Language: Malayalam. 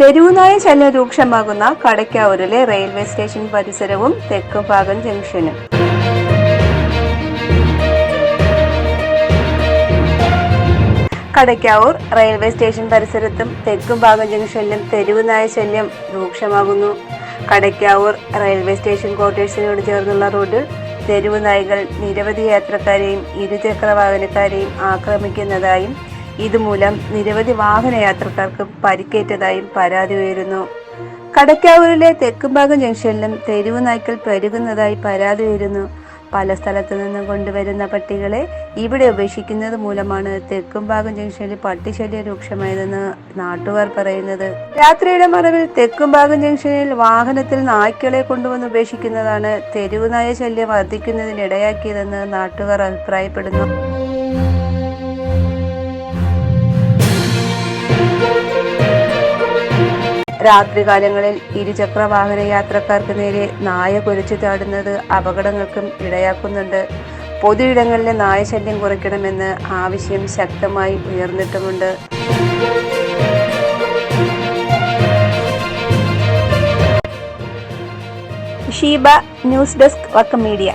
തെരുവുനായ ശല്യം രൂക്ഷമാകുന്ന കടയ്ക്കാവൂരിലെ റെയിൽവേ സ്റ്റേഷൻ പരിസരവും തെക്കുംഭാഗം ജംഗ്ഷനും. കടയ്ക്കാവൂർ റെയിൽവേ സ്റ്റേഷൻ പരിസരത്തും തെക്കുംഭാഗം ജംഗ്ഷനിലും തെരുവുനായ ശല്യം രൂക്ഷമാകുന്നു. കടയ്ക്കാവൂർ റെയിൽവേ സ്റ്റേഷൻ ക്വാർട്ടേഴ്സിനോട് ചേർന്നുള്ള റോഡിൽ തെരുവ് നായ്കൾ നിരവധി യാത്രക്കാരെയും ഇരുചക്ര വാഹനക്കാരെയും ആക്രമിക്കുന്നതായും ഇതുമൂലം നിരവധി വാഹന യാത്രക്കാർക്ക് പരിക്കേറ്റതായും പരാതി ഉയരുന്നു. കടക്കാവൂരിലെ തെക്കുംഭാഗം ജംഗ്ഷനിലും തെരുവ് നായ്ക്കൾ പെരുകുന്നതായി പരാതി ഉയരുന്നു. പല സ്ഥലത്തു നിന്നും കൊണ്ടുവരുന്ന പട്ടികളെ ഇവിടെ ഉപേക്ഷിക്കുന്നത് മൂലമാണ് തെക്കുംഭാഗം ജംഗ്ഷനിൽ പട്ടിശല്യം രൂക്ഷമായതെന്ന് നാട്ടുകാർ പറയുന്നത്. രാത്രിയുടെ മറവിൽ തെക്കുംഭാഗം ജംഗ്ഷനിൽ വാഹനത്തിൽ നായ്ക്കളെ കൊണ്ടുവന്ന് ഉപേക്ഷിക്കുന്നതാണ് തെരുവ് നായ ശല്യം വർദ്ധിക്കുന്നതിനിടയാക്കിയതെന്ന് നാട്ടുകാർ അഭിപ്രായപ്പെടുന്നു. രാത്രികാലങ്ങളിൽ ഇരുചക്ര വാഹന യാത്രക്കാർക്ക് നേരെ നായ കൊലിച്ചു ചാടുന്നത് അപകടങ്ങൾക്കും ഇടയാക്കുന്നുണ്ട്. പൊതുയിടങ്ങളിലെ നായശല്യം കുറയ്ക്കണമെന്ന് ആവശ്യം ശക്തമായി ഉയർന്നിട്ടുമുണ്ട്. Sheeba news desk Vakkam media.